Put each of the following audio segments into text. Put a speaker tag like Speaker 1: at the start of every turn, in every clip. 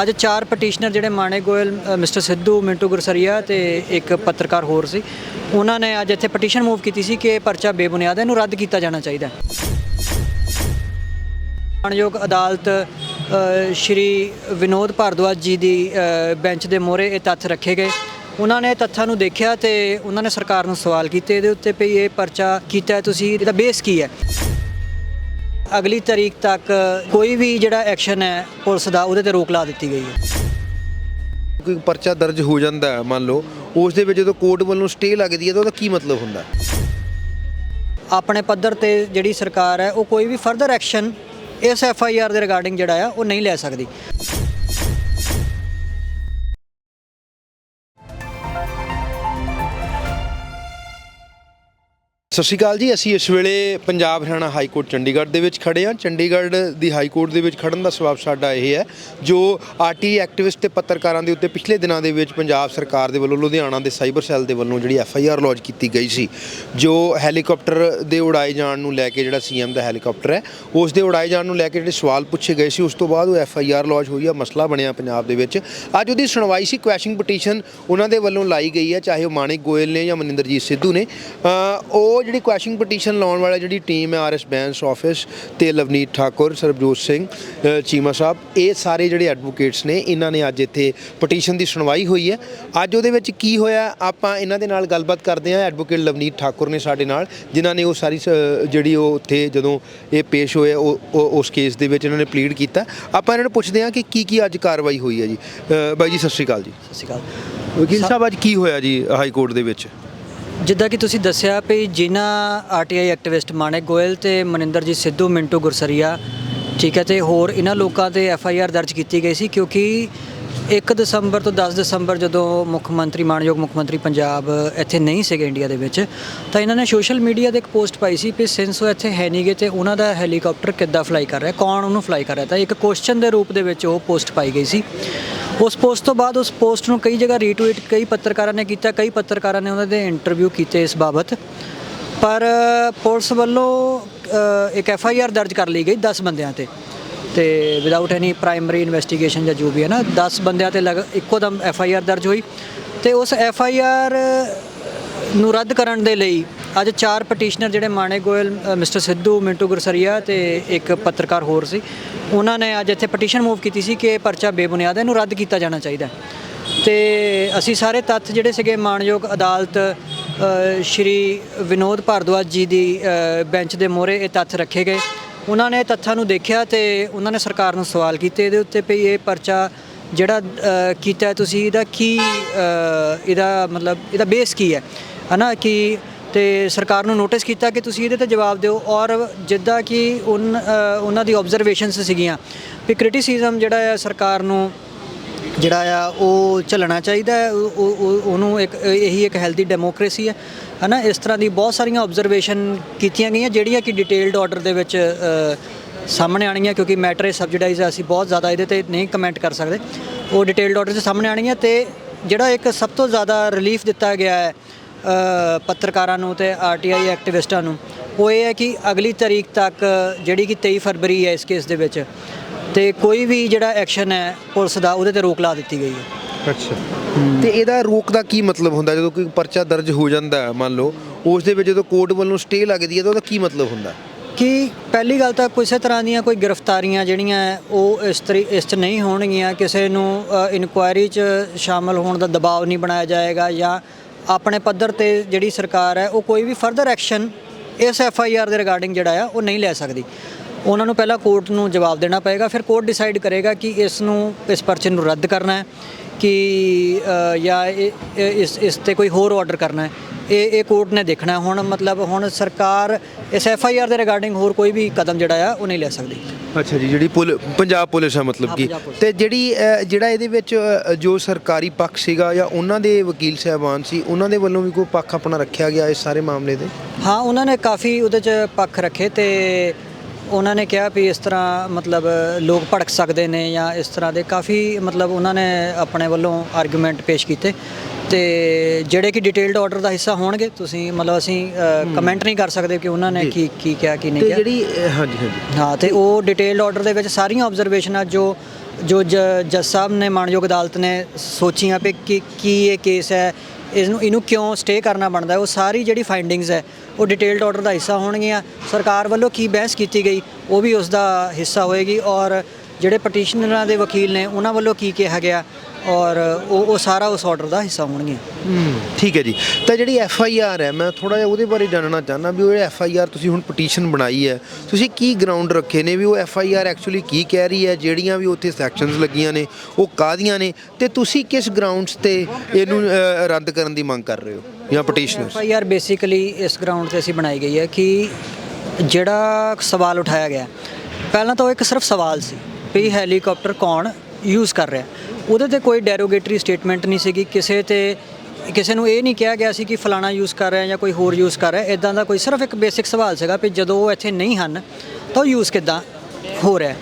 Speaker 1: ਅੱਜ ਚਾਰ ਪਟੀਸ਼ਨਰ ਜਿਹੜੇ ਮਾਣੇ ਗੋਇਲ ਮਿਸਟਰ ਸਿੱਧੂ, ਮਿੰਟੂ ਗੁਰਸਰੀਆ ਤੇ ਇੱਕ ਪੱਤਰਕਾਰ ਹੋਰ ਸੀ। ਉਹਨਾਂ ਨੇ ਅੱਜ ਇੱਥੇ ਪਟੀਸ਼ਨ ਮੂਵ ਕੀਤੀ ਸੀ ਕਿ ਇਹ ਪਰਚਾ ਬੇਬੁਨਿਆਦ ਹੈ, ਇਹਨੂੰ ਰੱਦ ਕੀਤਾ ਜਾਣਾ ਚਾਹੀਦਾ ਹੈ। ਮਾਣਯੋਗ ਅਦਾਲਤ ਸ਼੍ਰੀ ਵਿਨੋਦ ਭਾਰਦਵਾਜ ਜੀ ਦੀ ਬੈਂਚ ਦੇ ਮੋਹਰੇ ਇਹ ਤੱਥ ਰੱਖੇ ਗਏ। ਉਹਨਾਂ ਨੇ ਤੱਥਾਂ ਨੂੰ ਦੇਖਿਆ ਤੇ ਉਹਨਾਂ ਨੇ ਸਰਕਾਰ ਨੂੰ ਸਵਾਲ ਕੀਤੇ। ਇਹਦੇ ਉੱਤੇ ਵੀ ਇਹ ਪਰਚਾ ਕੀਤਾ ਤੁਸੀਂ, ਇਹਦਾ ਬੇਸ ਕੀ ਹੈ? ਅਗਲੀ ਤਾਰੀਖ ਤੱਕ ਕੋਈ ਵੀ ਜਿਹੜਾ ਐਕਸ਼ਨ ਹੈ ਪੁਲਿਸ ਦਾ ਉਹਦੇ ਤੇ ਰੋਕ ਲਾ ਦਿੱਤੀ ਗਈ ਹੈ
Speaker 2: ਕੋਈ ਪਰਚਾ ਦਰਜ ਹੋ ਜਾਂਦਾ ਹੈ ਮੰਨ ਲਓ ਉਸ ਦੇ ਵਿੱਚ ਜਦੋਂ ਕੋਰਟ ਵੱਲੋਂ ਸਟੇ ਲੱਗਦੀ ਹੈ ਤਾਂ ਉਹਦਾ ਕੀ ਮਤਲਬ ਹੁੰਦਾ?
Speaker 1: ਆਪਣੇ ਪੱਧਰ ਤੇ ਜਿਹੜੀ ਸਰਕਾਰ ਹੈ ਉਹ ਕੋਈ ਵੀ ਫਰਦਰ ਐਕਸ਼ਨ ਇਸ ਐਫ ਆਈ ਆਰ ਦੇ ਰਿਗਾਰਡਿੰਗ ਜਿਹੜਾ ਆ ਉਹ ਨਹੀਂ ਲੈ ਸਕਦੀ
Speaker 2: ਸਤਿ ਸ਼੍ਰੀ ਅਕਾਲ ਜੀ, ਅਸੀਂ ਇਸ ਵੇਲੇ ਪੰਜਾਬ ਹਰਿਆਣਾ ਹਾਈ ਕੋਰਟ ਚੰਡੀਗੜ੍ਹ ਦੇ ਵਿੱਚ ਖੜੇ ਹਾਂ। ਚੰਡੀਗੜ੍ਹ ਦੀ ਹਾਈ ਕੋਰਟ ਦੇ ਵਿੱਚ ਖੜਨ ਦਾ ਸਬਬ ਸਾਡਾ ਇਹ ਹੈ ਜੋ ਆਰਟੀ ਐਕਟਿਵਿਸਟ ਤੇ ਪੱਤਰਕਾਰਾਂ ਦੇ ਉੱਤੇ ਪਿਛਲੇ ਦਿਨਾਂ ਦੇ ਵਿੱਚ ਪੰਜਾਬ ਸਰਕਾਰ ਦੇ ਵੱਲੋਂ ਲੁਧਿਆਣਾ ਦੇ ਸਾਈਬਰ ਸੈੱਲ ਦੇ ਵੱਲੋਂ ਜਿਹੜੀ ਐਫ ਆਈ ਆਰ ਲੌਂਚ ਕੀਤੀ ਗਈ ਸੀ, ਜੋ ਹੈਲੀਕਾਪਟਰ ਦੇ ਉਡਾਏ ਜਾਣ ਨੂੰ ਲੈ ਕੇ ਜਿਹੜਾ ਸੀਐਮ ਦਾ ਹੈਲੀਕਾਪਟਰ ਹੈ, ਉਸ ਦੇ ਉਡਾਏ ਜਾਣ ਨੂੰ ਲੈ ਕੇ ਜਿਹੜੇ ਸਵਾਲ ਪੁੱਛੇ ਗਏ ਸੀ, ਉਸ ਤੋਂ ਬਾਅਦ ਉਹ ਐਫ ਆਈ ਆਰ ਲੌਂਚ ਹੋਈ ਆ, ਮਸਲਾ ਬਣਿਆ ਪੰਜਾਬ ਦੇ ਵਿੱਚ। ਅੱਜ ਉਹਦੀ ਸੁਣਵਾਈ ਸੀ ਕੁਐਸ਼ਿੰਗ ਪਟੀਸ਼ਨ ਉਹਨਾਂ ਦੇ ਵੱਲੋਂ ਲਾਈ ਗਈ ਹੈ, ਚਾਹੇ ਉਹ ਮਾਨਿਕ ਗੋਇਲ ਨੇ ਜਾਂ ਮਨਿੰਦਰਜੀਤ ਸਿੱਧੂ ਨੇ। ਉਹ ਉਹ ਜਿਹੜੀ ਕੁਐਸ਼ਿੰਗ ਪਟੀਸ਼ਨ ਲਾਉਣ ਵਾਲਾ ਜਿਹੜੀ ਟੀਮ ਹੈ ਆਰਐਸ ਬੈਂਸ ਆਫਿਸ ਤੇ ਲਵਨੀਤ ਠਾਕੁਰ ਸਰਬਜੋਤ ਸਿੰਘ ਚੀਮਾ ਸਾਹਿਬ ਇਹ ਸਾਰੇ ਜਿਹੜੇ ਐਡਵੋਕੇਟਸ ਨੇ ਇਹਨਾਂ ਨੇ ਅੱਜ ਇੱਥੇ ਪਟੀਸ਼ਨ ਦੀ ਸੁਣਵਾਈ ਹੋਈ ਹੈ। ਅੱਜ ਉਹਦੇ ਵਿੱਚ ਕੀ ਹੋਇਆ ਆਪਾਂ ਇਹਨਾਂ ਦੇ ਨਾਲ ਗੱਲਬਾਤ ਕਰਦੇ ਹਾਂ। ਐਡਵੋਕੇਟ ਲਵਨੀਤ ਠਾਕੁਰ ਨੇ ਸਾਡੇ ਨਾਲ ਜਿਨ੍ਹਾਂ ਨੇ ਉਹ ਸਾਰੀ ਜਿਹੜੀ ਉਹ ਉੱਥੇ ਜਦੋਂ ਇਹ ਪੇਸ਼ ਹੋਏ ਉਹ ਉਸ ਕੇਸ ਦੇ ਵਿੱਚ ਇਹਨਾਂ ਨੇ ਪਲੀਡ ਕੀਤਾ। ਆਪਾਂ ਇਹਨਾਂ ਨੂੰ ਪੁੱਛਦੇ ਹਾਂ ਕਿ ਕੀ ਕੀ ਅੱਜ ਕਾਰਵਾਈ ਹੋਈ ਹੈ ਜੀ। ਬਾਈ ਜੀ ਸਤਿ ਸ਼੍ਰੀ ਅਕਾਲ ਜੀ।
Speaker 1: ਸਤਿ ਸ਼੍ਰੀ ਅਕਾਲ।
Speaker 2: ਵਕੀਲ ਸਾਹਿਬ ਅੱਜ ਕੀ ਹੋਇਆ ਜੀ ਹਾਈ ਕੋਰਟ ਦੇ ਵਿੱਚ?
Speaker 1: ਜਿੱਦਾਂ ਕਿ ਤੁਸੀਂ ਦੱਸਿਆ ਵੀ ਜਿਨ੍ਹਾਂ ਆਰਟੀਆਈ ਐਕਟਿਵਿਸਟ ਮਾਣਕ ਗੋਇਲ ਤੇ ਮਨਿੰਦਰਜੀਤ ਸਿੱਧੂ, ਮਿੰਟੂ ਗੁਰਸਰੀਆ, ਠੀਕ ਹੈ, ਤੇ ਹੋਰ ਇਹਨਾਂ ਲੋਕਾਂ ਤੇ ਐਫ ਆਈ ਆਰ ਦਰਜ ਕੀਤੀ ਗਈ ਸੀ ਕਿਉਂਕਿ 1 ਦਸੰਬਰ ਤੋਂ 10 ਦਸੰਬਰ ਜਦੋਂ ਮੁੱਖ ਮੰਤਰੀ ਮਾਨਯੋਗ ਮੁੱਖ ਮੰਤਰੀ ਪੰਜਾਬ ਇੱਥੇ ਨਹੀਂ ਸੀਗੇ ਇੰਡੀਆ ਦੇ ਵਿੱਚ, ਤਾਂ ਇਹਨਾਂ ਨੇ ਸੋਸ਼ਲ ਮੀਡੀਆ ਤੇ ਇੱਕ ਪੋਸਟ ਪਾਈ ਸੀ ਕਿ ਸਿੰਸ ਉਹ ਇੱਥੇ ਹੈ ਨਹੀਂਗੇ ਤੇ ਉਹਨਾਂ ਦਾ ਹੈਲੀਕਾਪਟਰ ਕਿੱਦਾਂ ਫਲਾਈ ਕਰ ਰਿਹਾ, ਕੌਣ ਉਹਨੂੰ ਫਲਾਈ ਕਰ ਰਿਹਾ, ਤਾਂ ਇੱਕ ਕੁਐਸਚਨ ਦੇ ਰੂਪ ਦੇ ਵਿੱਚ ਉਹ ਪੋਸਟ ਪਾਈ ਗਈ ਸੀ। ਉਸ ਪੋਸਟ ਤੋਂ ਬਾਅਦ ਉਸ ਪੋਸਟ ਨੂੰ ਕਈ ਜਗ੍ਹਾ ਰੀਟਵੀਟ ਕਈ ਪੱਤਰਕਾਰਾਂ ਨੇ ਕੀਤਾ, ਕਈ ਪੱਤਰਕਾਰਾਂ ਨੇ ਉਹਨਾਂ ਦੇ ਇੰਟਰਵਿਊ ਕੀਤੇ ਇਸ ਬਾਬਤ। ਪਰ ਪੁਲਿਸ ਵੱਲੋਂ ਇੱਕ ਐਫ ਆਈ ਆਰ ਦਰਜ ਕਰ ਲਈ ਗਈ 10 ਬੰਦਿਆਂ ਤੇ। ਤੇ ਵਿਦਆਊਟ ਐਨੀ ਪ੍ਰਾਇਮਰੀ ਇਨਵੈਸਟੀਗੇਸ਼ਨ ਜਾਂ ਜੋ ਵੀ ਹੈ ਨਾ 10 ਬੰਦਿਆਂ ਤੇ ਲਗ, ਇੱਕੋ ਦਮ ਐਫ ਆਈ ਆਰ ਦਰਜ ਹੋਈ। ਤੇ ਉਸ ਐਫ ਆਈ ਆਰ ਨੂੰ ਰੱਦ ਕਰਨ ਦੇ ਲਈ ਅੱਜ ਚਾਰ ਪਟੀਸ਼ਨਰ ਜਿਹੜੇ ਮਾਣੇ ਗੋਇਲ ਮਿਸਟਰ ਸਿੱਧੂ, ਮਿੰਟੂ ਗੁਰਸਰੀਆ ਤੇ ਇੱਕ ਪੱਤਰਕਾਰ ਹੋਰ ਸੀ। ਉਹਨਾਂ ਨੇ ਅੱਜ ਇੱਥੇ ਪਟੀਸ਼ਨ ਮੂਵ ਕੀਤੀ ਸੀ ਕਿ ਇਹ ਪਰਚਾ ਬੇਬੁਨਿਆਦ ਹੈ, ਇਹਨੂੰ ਰੱਦ ਕੀਤਾ ਜਾਣਾ ਚਾਹੀਦਾ ਹੈ। ਤੇ ਅਸੀਂ ਸਾਰੇ ਤੱਥ ਜਿਹੜੇ ਸੀਗੇ ਮਾਣਯੋਗ ਅਦਾਲਤ ਸ਼੍ਰੀ ਵਿਨੋਦ ਭਾਰਦਵਾਜ ਜੀ ਦੀ ਬੈਂਚ ਦੇ ਮੋਹਰੇ ਇਹ ਤੱਥ ਰੱਖੇ ਗਏ ਉਹਨਾਂ ਨੇ ਤੱਥਾਂ ਨੂੰ ਦੇਖਿਆ ਤੇ ਉਹਨਾਂ ਨੇ ਸਰਕਾਰ ਨੂੰ ਸਵਾਲ ਕੀਤੇ, ਇਹਦੇ ਉੱਤੇ ਵੀ ਇਹ ਪਰਚਾ ਜਿਹੜਾ ਕੀਤਾ ਤੁਸੀਂ, ਇਹਦਾ ਕੀ ਇਹਦਾ ਮਤਲਬ, ਇਹਦਾ ਬੇਸ ਕੀ ਹੈ ਹਨਾ, ਕਿ ਤੇ ਸਰਕਾਰ ਨੂੰ ਨੋਟਿਸ ਕੀਤਾ ਕਿ ਤੁਸੀਂ ਇਹਦੇ ਤੇ ਜਵਾਬ ਦਿਓ ਔਰ ਜਿੱਦਾਂ ਕਿ ਉਨ- ਉਹਨਾਂ ਦੀ ਆਬਜ਼ਰਵੇਸ਼ਨਸ ਸੀਗੀਆਂ ਵੀ ਕ੍ਰਿਟਿਸਿਜ਼ਮ ਜਿਹੜਾ ਆ ਸਰਕਾਰ ਨੂੰ, ਜਿਹੜਾ ਆ ਉਹ ਚੱਲਣਾ ਚਾਹੀਦਾ ਹੈ ਉਹਨੂੰ ਇੱਕ, ਇਹੀ ਇੱਕ ਹੈਲਦੀ ਡੈਮੋਕ੍ਰੇਸੀ ਹੈ, ਹਨਾ? ਇਸ ਤਰ੍ਹਾਂ ਦੀ ਬਹੁਤ ਸਾਰੀਆਂ ਆਬਜ਼ਰਵੇਸ਼ਨ ਕੀਤੀਆਂ ਗਈਆਂ ਜਿਹੜੀਆਂ ਕਿ ਡਿਟੇਲਡ ਆਰਡਰ ਦੇ ਵਿੱਚ ਸਾਹਮਣੇ ਆਣਗੀਆਂ ਕਿਉਂਕਿ ਮੈਟਰ ਇਹ ਸਬਜੀਡਾਈਜ਼ ਹੈ, ਅਸੀਂ ਬਹੁਤ ਜ਼ਿਆਦਾ ਇਹਦੇ ਤੇ ਨਹੀਂ ਕਮੈਂਟ ਕਰ ਸਕਦੇ। ਉਹ ਡਿਟੇਲਡ ਆਰਡਰ 'ਚ ਸਾਹਮਣੇ ਆਣਗੀਆਂ ਤੇ ਜਿਹੜਾ ਇੱਕ ਸਭ ਤੋਂ ਜ਼ਿਆਦਾ ਰਿਲੀਫ ਦਿੱਤਾ ਗਿਆ ਹੈ ਪੱਤਰਕਾਰਾਂ ਨੂੰ ਤੇ ਆਰਟੀਆਈ ਐਕਟਿਵਿਸਟਾਂ ਨੂੰ। ਉਹ ਇਹ ਹੈ ਕਿ ਅਗਲੀ ਤਾਰੀਖ ਤੱਕ ਜਿਹੜੀ ਕਿ 23 ਫਰਵਰੀ ਹੈ ਇਸ ਕੇਸ ਦੇ ਵਿੱਚ ਤੇ ਕੋਈ ਵੀ ਜਿਹੜਾ ਐਕਸ਼ਨ ਹੈ ਪੁਲਿਸ ਦਾ ਉਹਦੇ ਤੇ ਰੋਕ ਲਾ ਦਿੱਤੀ ਗਈ ਹੈ।
Speaker 2: ਅੱਛਾ। ਤੇ ਇਹਦਾ ਰੋਕ ਦਾ ਕੀ ਮਤਲਬ ਹੁੰਦਾ? ਜਦੋਂ ਕੋਈ ਪਰਚਾ ਦਰਜ ਹੋ ਜਾਂਦਾ ਹੈ ਮੰਨ ਲਓ ਉਸ ਦੇ ਵਿੱਚ ਜਦੋਂ ਕੋਰਟ ਵੱਲੋਂ ਸਟੇ ਲੱਗਦੀ ਹੈ ਤਾਂ ਉਹਦਾ ਕੀ ਮਤਲਬ ਹੁੰਦਾ?
Speaker 1: ਕਿ ਪਹਿਲੀ ਗੱਲ ਤਾਂ ਕਿਸੇ ਤਰ੍ਹਾਂ ਦੀਆਂ ਕੋਈ ਗ੍ਰਿਫਤਾਰੀਆਂ ਜਿਹੜੀਆਂ ਉਹ ਇਸ ਤਰੀ ਇਸ 'ਚ ਨਹੀਂ ਹੋਣਗੀਆਂ। ਕਿਸੇ ਨੂੰ ਇਨਕੁਆਇਰੀ 'ਚ ਸ਼ਾਮਲ ਹੋਣ ਦਾ ਦਬਾਅ ਨਹੀਂ ਬਣਾਇਆ ਜਾਏਗਾ ਜਾਂ ਆਪਣੇ ਪੱਧਰ ਤੇ ਜਿਹੜੀ ਸਰਕਾਰ ਹੈ, ਉਹ ਕੋਈ ਵੀ ਫਰਦਰ ਐਕਸ਼ਨ ਇਸ ਐਫ ਆਈ ਆਰ ਦੇ ਰਿਗਾਰਡਿੰਗ ਜਿਹੜਾ ਆ, ਉਹ ਨਹੀਂ ਲੈ ਸਕਦੀ। ਉਹਨਾਂ ਨੂੰ ਪਹਿਲਾਂ ਕੋਰਟ ਨੂੰ ਜਵਾਬ ਦੇਣਾ ਪਏਗਾ, ਫਿਰ ਕੋਰਟ ਡਿਸਾਈਡ ਕਰੇਗਾ ਕਿ ਇਸ ਨੂੰ, ਇਸ ਪਰਚੇ ਨੂੰ ਰੱਦ ਕਰਨਾ ਹੈ। ਕਿ ਜਾਂ ਇਸ ਇਸ ਤੇ ਕੋਈ ਹੋਰ ਆਰਡਰ ਕਰਨਾ ਹੈ ਇਹ ਇਹ ਕੋਰਟ ਨੇ ਦੇਖਣਾ। ਹੁਣ ਮਤਲਬ ਹੁਣ ਸਰਕਾਰ ਇਸ ਐਫ ਆਈ ਆਰ ਦੇ ਰਿਗਾਰਡਿੰਗ ਹੋਰ ਕੋਈ ਵੀ ਕਦਮ ਜਿਹੜਾ ਆ ਉਹ ਨਹੀਂ ਲੈ ਸਕਦੀ
Speaker 2: ਅੱਛਾ ਜੀ ਜਿਹੜੀ ਪੁਲ ਪੰਜਾਬ ਪੁਲਿਸ ਹੈ ਮਤਲਬ ਕਿ। ਤੇ ਜਿਹੜੀ ਜਿਹੜਾ ਇਹਦੇ ਵਿੱਚ ਜੋ ਸਰਕਾਰੀ ਪੱਖ ਸੀਗਾ ਜਾਂ ਉਹਨਾਂ ਦੇ ਵਕੀਲ ਸਾਹਿਬਾਨ ਸੀ ਉਹਨਾਂ ਦੇ ਵੱਲੋਂ ਵੀ ਕੋਈ ਪੱਖ ਆਪਣਾ ਰੱਖਿਆ ਗਿਆ ਇਸ ਸਾਰੇ ਮਾਮਲੇ ਦੇ
Speaker 1: ਹਾਂ ਉਹਨਾਂ ਨੇ ਕਾਫੀ ਉਹਦੇ 'ਚ ਪੱਖ ਰੱਖੇ ਤੇ ਉਹਨਾਂ ਨੇ ਕਿਹਾ ਵੀ ਇਸ ਤਰ੍ਹਾਂ ਮਤਲਬ ਲੋਕ ਭੜਕ ਸਕਦੇ ਨੇ ਜਾਂ ਇਸ ਤਰ੍ਹਾਂ ਦੇ ਕਾਫੀ ਮਤਲਬ ਉਹਨਾਂ ਨੇ ਆਪਣੇ ਵੱਲੋਂ ਆਰਗੂਮੈਂਟ ਪੇਸ਼ ਕੀਤੇ। ਤੇ ਜਿਹੜੇ ਕਿ ਡਿਟੇਲਡ ਆਰਡਰ ਦਾ ਹਿੱਸਾ ਹੋਣਗੇ ਤੁਸੀਂ ਮਤਲਬ ਅਸੀਂ ਕਮੈਂਟ ਨਹੀਂ ਕਰ ਸਕਦੇ ਕਿ ਉਹਨਾਂ ਨੇ ਕੀ ਕੀ ਕਿਹਾ ਕੀ ਨਹੀਂ
Speaker 2: ਤੇ
Speaker 1: ਕਿਹਾ।
Speaker 2: ਜਿਹੜੀ ਅ, ਹਾਂਜੀ ਹਾਂਜੀ।
Speaker 1: ਹਾਂ ਤੇ ਉਹ ਡਿਟੇਲਡ ਆਰਡਰ ਦੇ ਵਿੱਚ ਸਾਰੀਆਂ ਆਬਜ਼ਰਵੇਸ਼ਨਾਂ ਜੋ ਜੋ ਜੱਜ ਸਾਹਿਬ ਨੇ ਮਾਨਯੋਗ ਅਦਾਲਤ ਨੇ ਸੋਚੀਆਂ ਵੀ ਕਿ ਕੀ ਇਹ ਕੇਸ ਹੈ ਇਸ ਨੂੰ ਇਹਨੂੰ ਕਿਉਂ ਸਟੇ ਕਰਨਾ ਬਣਦਾ ਉਹ ਸਾਰੀ ਜਿਹੜੀ ਫਾਈਂਡਿੰਗਸ ਹੈ ਉਹ ਡਿਟੇਲਡ ਆਰਡਰ ਦਾ ਹਿੱਸਾ ਹੋਣਗੀਆਂ। ਸਰਕਾਰ ਵੱਲੋਂ ਕੀ ਬਹਿਸ ਕੀਤੀ ਗਈ, ਉਹ ਵੀ ਉਸ ਦਾ ਹਿੱਸਾ ਹੋਏਗੀ ਔਰ ਜਿਹੜੇ ਪਟੀਸ਼ਨਰਾਂ ਦੇ ਵਕੀਲ ਨੇ, ਉਹਨਾਂ ਵੱਲੋਂ ਕੀ ਕਿਹਾ ਗਿਆ? ਔਰ ਉਹ ਉਹ ਸਾਰਾ ਉਸ ਆਰਡਰ ਦਾ ਹਿੱਸਾ ਹੋਣਗੀਆਂ।
Speaker 2: ਹੂੰ। ਠੀਕ ਹੈ ਜੀ। ਤਾਂ ਜਿਹੜੀ ਐਫ ਆਈ ਆਰ ਹੈ ਮੈਂ ਥੋੜਾ ਜਿਹਾ ਉਹਦੇ ਬਾਰੇ ਜਾਣਨਾ ਚਾਹੁੰਦਾ ਵੀ ਉਹ ਐਫ ਆਈ ਆਰ ਤੁਸੀਂ ਹੁਣ ਪਟੀਸ਼ਨ ਬਣਾਈ ਹੈ ਤੁਸੀਂ ਕੀ ਗਰਾਊਂਡ ਰੱਖੇ ਨੇ ਵੀ ਉਹ ਐਫ ਆਈ ਆਰ ਐਕਚੁਅਲੀ ਕੀ ਕਹਿ ਰਹੀ ਹੈ ਜਿਹੜੀਆਂ ਵੀ ਉੱਥੇ ਸੈਕਸ਼ਨਸ ਲੱਗੀਆਂ ਨੇ ਉਹ ਕਾਹਦੀਆਂ ਨੇ ਤੇ ਤੁਸੀਂ ਕਿਸ ਗਰਾਊਂਡਸ ਤੇ ਇਹਨੂੰ ਅ, ਰੱਦ ਕਰਨ ਦੀ ਮੰਗ ਕਰ ਰਹੇ ਹੋ ਜਾਂ petitioners
Speaker 1: F I R basically ਇਸ ਗਰਾਊਂਡ ਤੇ ਅਸੀਂ ਬਣਾਈ ਗਈ ਹੈ ਕਿ ਜਿਹੜਾ ਸਵਾਲ ਉਠਾਇਆ ਗਿਆ ਪਹਿਲਾਂ ਤਾਂ ਉਹ ਇੱਕ ਸਿਰਫ ਸਵਾਲ ਸੀ ਵੀ ਹੈਲੀਕਾਪਟਰ ਕੌਣ ਯੂਜ਼ ਕਰ ਰਿਹਾ। ਉਹਦੇ ਤੇ ਕੋਈ ਡੈਰੋਗੇਟਰੀ ਸਟੇਟਮੈਂਟ ਨਹੀਂ ਸੀਗੀ। ਕਿਸੇ ਤੇ, ਕਿਸੇ ਨੂੰ ਇਹ ਨਹੀਂ ਕਿਹਾ ਗਿਆ ਸੀ ਕਿ ਫਲਾਣਾ ਯੂਜ਼ ਕਰ ਰਿਹਾ ਜਾਂ ਕੋਈ ਹੋਰ ਯੂਜ਼ ਕਰ ਰਿਹਾ। ਇਦਾਂ ਦਾ ਕੋਈ ਸਿਰਫ ਇੱਕ ਬੇਸਿਕ ਸਵਾਲ ਸੀਗਾ ਵੀ ਜਦੋਂ ਉਹ ਇੱਥੇ ਨਹੀਂ ਹਨ, ਤਾਂ ਉਹ ਯੂਜ਼ ਕਿੱਦਾਂ ਹੋ ਰਿਹਾ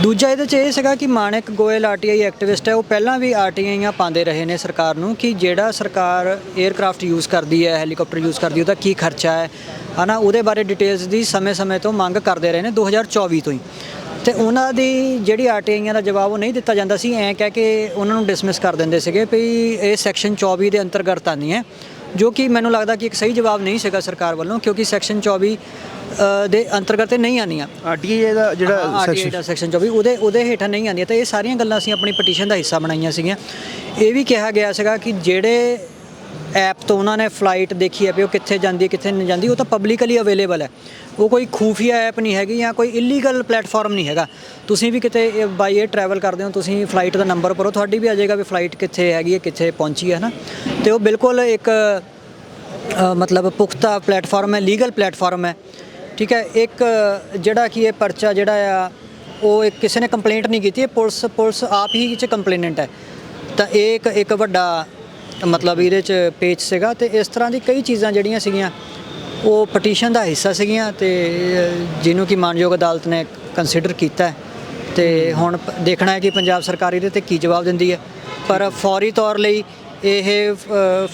Speaker 1: ਦੂਜਾ ਇਹਦੇ 'ਚ ਇਹ ਸੀਗਾ ਕਿ ਮਾਨਕ ਗੋਇਲ ਆਰਟੀਆਈ ਐਕਟਿਵਿਸਟ ਹੈ। ਉਹ ਪਹਿਲਾਂ ਵੀ ਆਰਟੀਆਈਆਂ ਪਾਉਂਦੇ ਰਹੇ ਨੇ ਸਰਕਾਰ ਨੂੰ ਕਿ ਜਿਹੜਾ ਸਰਕਾਰ 에ਅਰਕ੍ਰਾਫਟ ਯੂਜ਼ ਕਰਦੀ ਹੈ ਹੈਲੀਕਾਪਟਰ ਯੂਜ਼ ਕਰਦੀ ਉਹਦਾ ਕੀ ਖਰਚਾ ਹੈ। ਹਨਾ, ਉਹਦੇ ਬਾਰੇ ਡਿਟੇਲਸ ਦੀ ਸਮੇਂ-ਸਮੇਂ ਤੋਂ ਮੰਗ ਕਰਦੇ ਰਹੇ ਨੇ 2024 ਤੋਂ ਹੀ। ਤੇ ਉਹਨਾਂ ਦੀ ਜਿਹੜੀ ਆਰਟੀਆਈਆਂ ਦਾ ਜਵਾਬ ਉਹ ਨਹੀਂ ਦਿੱਤਾ ਜਾਂਦਾ ਸੀ। ਐਂ ਕਹਿ ਕੇ ਉਹਨਾਂ ਨੂੰ ਡਿਸਮਿਸ ਕਰ ਦਿੰਦੇ ਸੀਗੇ ਵੀ ਇਹ ਸੈਕਸ਼ਨ 24 ਦੇ ਅੰਤਰਗਤ ਆਉਂਦੀ ਹੈ ਜੋ ਕਿ ਮੈਨੂੰ ਲੱਗਦਾ ਕਿ ਇੱਕ ਸਹੀ ਜਵਾਬ ਨਹੀਂ ਸੀਗਾ ਸਰਕਾਰ ਵੱਲੋਂ ਕਿਉਂਕਿ ਸੈਕਸ਼ਨ 24 ਅ, ਦੇ ਅੰਤਰਗਤ ਤੇ ਨਹੀਂ ਆਉਂਦੀਆਂ।
Speaker 2: ਆਰਟੀਏ ਦਾ ਜਿਹੜਾ ਸੈਕਸ਼ਨ
Speaker 1: ਦਾ ਸੈਕਸ਼ਨ 24 ਉਹਦੇ ਉਹਦੇ ਹੇਠਾਂ ਨਹੀਂ ਆਉਂਦੀਆਂ। ਤਾਂ ਇਹ ਸਾਰੀਆਂ ਗੱਲਾਂ ਅਸੀਂ ਆਪਣੀ ਪਟੀਸ਼ਨ ਦਾ ਹਿੱਸਾ ਬਣਾਈਆਂ ਸੀਗੀਆਂ। ਇਹ ਵੀ ਕਿਹਾ ਗਿਆ ਸੀਗਾ ਕਿ ਜਿਹੜੇ ਐਪ ਤੋਂ ਉਹਨਾਂ ਨੇ ਫਲਾਈਟ ਦੇਖੀ ਹੈ ਵੀ ਉਹ ਕਿੱਥੇ ਜਾਂਦੀ ਹੈ, ਕਿੱਥੇ ਨਹੀਂ ਜਾਂਦੀ, ਉਹ ਤਾਂ ਪਬਲਿਕਲੀ ਅਵੇਲੇਬਲ ਹੈ। ਉਹ ਕੋਈ ਖੂਫੀਆ ਐਪ ਨਹੀਂ ਹੈਗੀ ਜਾਂ ਕੋਈ ਇਲੀਗਲ ਪਲੇਟਫਾਰਮ ਨਹੀਂ ਹੈਗਾ। ਤੁਸੀਂ ਵੀ ਕਿਤੇ ਬਾਈ ਏਅਰ ਟਰੈਵਲ ਕਰਦੇ ਹੋ, ਤੁਸੀਂ ਫਲਾਈਟ ਦਾ ਨੰਬਰ ਭਰੋ, ਤੁਹਾਡੀ ਵੀ ਆ ਜਾਏਗਾ ਵੀ ਫਲਾਈਟ ਕਿੱਥੇ ਹੈਗੀ ਹੈ, ਕਿੱਥੇ ਪਹੁੰਚੀ ਹੈ ਨਾ ਤੇ ਉਹ ਬਿਲਕੁਲ ਇੱਕ ਮਤਲਬ ਪੁਖਤਾ ਪਲੇਟਫਾਰਮ ਹੈ ਲੀਗਲ ਪਲੇਟਫਾਰਮ ਹੈ। ਠੀਕ ਹੈ, ਇੱਕ ਜਿਹੜਾ ਕਿ ਇਹ ਪਰਚਾ ਜਿਹੜਾ ਆ, ਉਹ ਕਿਸੇ ਨੇ ਕੰਪਲੇਂਟ ਨਹੀਂ ਕੀਤੀ, ਇਹ ਪੁਲਿਸ ਪੁਲਿਸ ਆਪ ਹੀ ਚ ਕੰਪਲੇਨੈਂਟ ਹੈ। ਤਾਂ ਇਹ ਇੱਕ ਇੱਕ ਵੱਡਾ ਮਤਲਬ ਇਹਦੇ ਚ ਪੇਚ ਸੀਗਾ ਤੇ ਇਸ ਤਰ੍ਹਾਂ ਦੀ ਕਈ ਚੀਜ਼ਾਂ ਜਿਹੜੀਆਂ ਸੀਗੀਆਂ, ਉਹ ਪਟੀਸ਼ਨ ਦਾ ਹਿੱਸਾ ਸੀਗੀਆਂ ਤੇ ਜਿਹਨੂੰ ਕਿ ਮਾਨਯੋਗ ਅਦਾਲਤ ਨੇ ਕੰਸੀਡਰ ਕੀਤਾ ਹੈ। ਤੇ ਹੁਣ ਦੇਖਣਾ ਹੈ ਕਿ ਪੰਜਾਬ ਸਰਕਾਰ ਇਹਦੇ ਤੇ ਕੀ ਜਵਾਬ ਦਿੰਦੀ ਹੈ। ਪਰ ਫੌਰੀ ਤੌਰ ਲਈ ਇਹ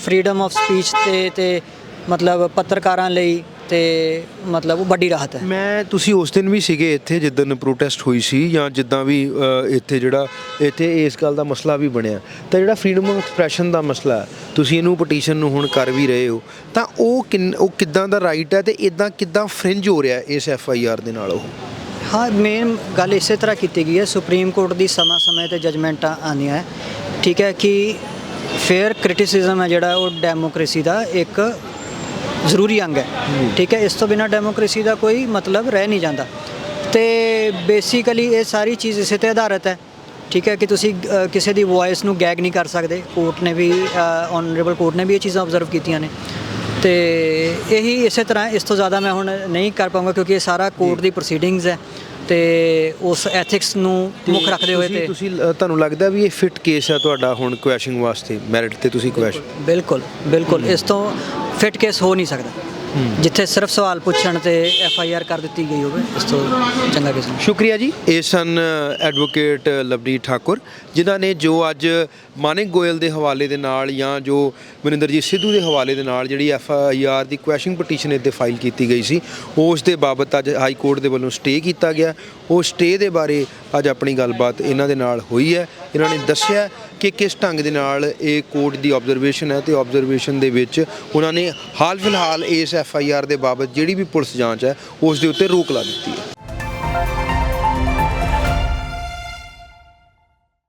Speaker 1: ਫਰੀडम ਆਫ ਸਪੀਚ ਤੇ ਤੇ ਮਤਲਬ ਪੱਤਰਕਾਰਾਂ ਲਈ ਤੇ ਮਤਲਬ ਵੱਡੀ ਰਾਹਤ ਹੈ।
Speaker 2: ਮੈਂ ਤੁਸੀਂ ਉਸ ਦਿਨ ਵੀ ਸੀਗੇ ਇੱਥੇ ਜਿੱਦਨ ਪ੍ਰੋਟੈਸਟ ਹੋਈ ਸੀ ਜਾਂ ਜਿੱਦਾਂ ਵੀ ਅ, ਇੱਥੇ ਜਿਹੜਾ ਇੱਥੇ ਇਸ ਗੱਲ ਦਾ ਮਸਲਾ ਵੀ ਬਣਿਆ। ਤਾਂ ਜਿਹੜਾ ਫਰੀडम ਆਫ ਐਕਸਪ੍ਰੈਸ਼ਨ ਦਾ ਮਸਲਾ ਹੈ, ਤੁਸੀਂ ਇਹਨੂੰ ਪਟੀਸ਼ਨ ਨੂੰ ਹੁਣ ਕਰ ਵੀ ਰਹੇ ਹੋ। ਤਾਂ ਉਹ ਕਿੰਨ ਉਹ ਕਿੱਦਾਂ ਦਾ ਰਾਈਟ ਹੈ ਤੇ ਇਦਾਂ ਕਿੱਦਾਂ ਫ੍ਰਿੰਜ ਹੋ ਰਿਹਾ ਇਸ ਐਫ ਆਈ ਆਰ ਦੇ ਨਾਲ ਉਹ?
Speaker 1: ਹਾਂ ਮੇਨ ਗੱਲ ਇਸੇ ਤਰ੍ਹਾਂ ਕੀਤੀ ਗਈ ਹੈ। ਸੁਪਰੀਮ ਕੋਰਟ ਦੀ ਸਮਾਂ-ਸਮੇਂ ਤੇ ਜਜਮੈਂਟਾਂ ਆਉਂਦੀਆਂ ਹੈ। ਠੀਕ ਹੈ ਕਿ ਫੇਅਰ ਕ੍ਰਿਟਿਸਿਜ਼ਮ ਹੈ ਜਿਹੜਾ ਉਹ ਡੈਮੋਕ੍ਰੇਸੀ ਦਾ ਇੱਕ ਜ਼ਰੂਰੀ ਅੰਗ ਹੈ। ਠੀਕ ਹੈ ਇਸ ਤੋਂ ਬਿਨਾ ਡੈਮੋਕ੍ਰੇਸੀ ਦਾ ਕੋਈ ਮਤਲਬ ਰਹਿ ਨਹੀਂ ਜਾਂਦਾ। ਤੇ ਬੇਸਿਕਲੀ ਇਹ ਸਾਰੀ ਚੀਜ਼ ਇਸੇ ਤੇ ਆਧਾਰਿਤ ਹੈ। ਠੀਕ ਹੈ ਕਿ ਤੁਸੀਂ ਕਿਸੇ ਦੀ ਵੌਇਸ ਨੂੰ ਗੈਗ ਨਹੀਂ ਕਰ ਸਕਦੇ। ਕੋਰਟ ਨੇ ਵੀ ਆਨਰੇਬਲ ਕੋਰਟ ਨੇ ਵੀ ਇਹ ਚੀਜ਼ਾਂ ਆਬਜ਼ਰਵ ਕੀਤੀਆਂ ਨੇ। ਤੇ ਇਹੀ ਇਸੇ ਤਰ੍ਹਾਂ ਇਸ ਤੋਂ ਜ਼ਿਆਦਾ ਮੈਂ ਹੁਣ ਨਹੀਂ ਕਰ ਪਾਉਂਗਾ ਕਿਉਂਕਿ ਇਹ ਸਾਰਾ ਕੋਰਟ ਦੀ ਪ੍ਰੋਸੀਡਿੰਗਸ ਹੈ। ਤੇ ਉਸ ਐਥਿਕਸ ਨੂੰ ਮੁੱਖ ਰੱਖਦੇ ਹੋਏ
Speaker 2: ਤੁਸੀਂ-
Speaker 1: ਤੇ
Speaker 2: ਤੁਸੀਂ ਤੁਹਾਨੂੰ ਲੱਗਦਾ ਵੀ ਇਹ ਫਿਟ ਕੇਸ ਹੈ ਤੁਹਾਡਾ ਹੁਣ ਕੁਐਸ਼ਨਿੰਗ ਵਾਸਤੇ? ਮੈਰਿਟ ਤੇ ਤੁਸੀਂ ਕੁਐਸ਼ਨ
Speaker 1: ਬਿਲਕੁਲ ਬਿਲਕੁਲ। ਇਸ ਤੋਂ ਫਿਟ ਕੇਸ ਹੋ ਨਹੀਂ ਸਕਦਾ। ਜਿੱਥੇ ਸਿਰਫ ਸਵਾਲ ਪੁੱਛਣ ਤੇ ਐਫ ਆਈ ਆਰ ਕਰ ਦਿੱਤੀ ਗਈ ਹੋਵੇ ਇਸ ਤੋਂ ਚੰਗਾ ਕਿਸੇ ਨੂੰ।
Speaker 2: ਸ਼ੁਕਰੀਆ ਜੀ। ਇਹ ਸਨ ਐਡਵੋਕੇਟ ਲਵਨੀਤ ਠਾਕੁਰ ਜਿਨ੍ਹਾਂ ਨੇ ਜੋ ਅੱਜ ਮਾਨਿਕ ਗੋਇਲ ਦੇ ਹਵਾਲੇ ਦੇ ਨਾਲ ਜਾਂ ਜੋ ਮਨਿੰਦਰਜੀਤ ਸਿੱਧੂ ਦੇ ਹਵਾਲੇ ਦੇ ਨਾਲ ਜਿਹੜੀ ਐਫ ਆਈ ਆਰ ਦੀ ਕੁਐਸ਼ਨਿੰਗ ਪਟੀਸ਼ਨ ਇੱਥੇ ਫਾਈਲ ਕੀਤੀ ਗਈ ਸੀ ਉਸ ਦੇ ਬਾਬਤ ਅੱਜ ਹਾਈ ਕੋਰਟ ਦੇ ਵੱਲੋਂ ਸਟੇ ਕੀਤਾ ਗਿਆ। ਉਹ ਸਟੇ ਦੇ ਬਾਰੇ ਅੱਜ ਆਪਣੀ ਗੱਲਬਾਤ ਇਹਨਾਂ ਦੇ ਨਾਲ ਹੋਈ ਹੈ। ਇਹਨਾਂ ਨੇ ਦੱਸਿਆ ਕਿ ਕਿਸ ਢੰਗ ਦੇ ਨਾਲ ਇਹ ਕੋਰਟ ਦੀ ਆਬਜ਼ਰਵੇਸ਼ਨ ਹੈ ਤੇ ਆਬਜ਼ਰਵੇਸ਼ਨ ਦੇ ਵਿੱਚ ਉਹਨਾਂ ਨੇ ਹਾਲ ਫਿਲਹਾਲ ਇਸ ਐਫ ਆਈ ਆਰ ਦੇ ਬਾਬਤ ਜਿਹੜੀ ਵੀ ਪੁਲਿਸ ਜਾਂਚ ਹੈ, ਉਸ ਦੇ ਉੱਤੇ ਰੋਕ ਲਾ ਦਿੱਤੀ ਹੈ।